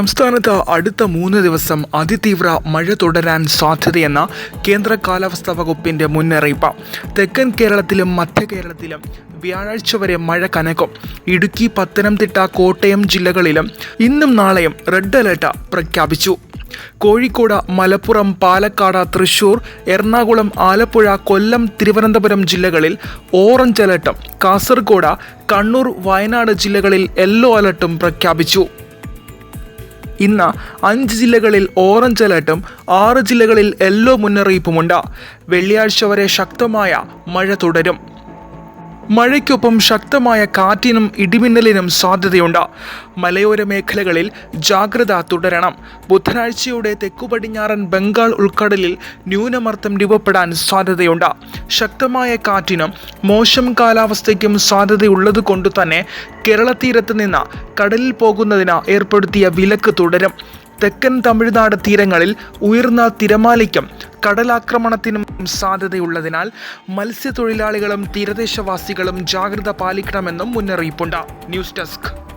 സംസ്ഥാനത്ത് അടുത്ത മൂന്ന് ദിവസം അതിതീവ്ര മഴ തുടരാൻ സാധ്യതയെന്ന കേന്ദ്ര കാലാവസ്ഥാ വകുപ്പിന്റെ മുന്നറിയിപ്പ്. തെക്കൻ കേരളത്തിലും മധ്യ കേരളത്തിലും വ്യാഴാഴ്ച വരെ മഴ കനക്കും. ഇടുക്കി പത്തനംതിട്ട കോട്ടയം ജില്ലകളിലും ഇന്നും നാളെയും റെഡ് അലേർട്ട് പ്രഖ്യാപിച്ചു. കോഴിക്കോട് മലപ്പുറം പാലക്കാട് തൃശൂർ എറണാകുളം ആലപ്പുഴ കൊല്ലം തിരുവനന്തപുരം ജില്ലകളിൽ ഓറഞ്ച് അലർട്ടും. കാസർഗോഡ് കണ്ണൂർ വയനാട് ജില്ലകളിൽ യെല്ലോ അലർട്ടും പ്രഖ്യാപിച്ചു. ഇന്ന് അഞ്ച് ജില്ലകളിൽ ഓറഞ്ച് അലർട്ടും ആറ് ജില്ലകളിൽ യെല്ലോ മുന്നറിയിപ്പുമുണ്ട്. വെള്ളിയാഴ്ച വരെ ശക്തമായ മഴ തുടരും. മഴയ്ക്കൊപ്പം ശക്തമായ കാറ്റിനും ഇടിമിന്നലിനും സാധ്യതയുണ്ട്. മലയോര മേഖലകളിൽ ജാഗ്രത തുടരണം. ബുധനാഴ്ചയോടെ തെക്കുപടിഞ്ഞാറൻ ബംഗാൾ ഉൾക്കടലിൽ ന്യൂനമർദ്ദം രൂപപ്പെടാൻ സാധ്യതയുണ്ട്. ശക്തമായ കാറ്റിനും മോശം കാലാവസ്ഥയ്ക്കും സാധ്യതയുള്ളത് കൊണ്ട് തന്നെ കേരള തീരത്ത് നിന്ന് കടലിൽ പോകുന്നതിന് ഏർപ്പെടുത്തിയ വിലക്ക് തുടരും. തെക്കൻ തമിഴ്നാട് തീരങ്ങളിൽ ഉയർന്ന തിരമാലയ്ക്കും കടലാക്രമണത്തിനും സാധ്യതയുള്ളതിനാൽ മത്സ്യത്തൊഴിലാളികളും തീരദേശവാസികളും ജാഗ്രത പാലിക്കണമെന്നും മുന്നറിയിപ്പുണ്ട്. News desk.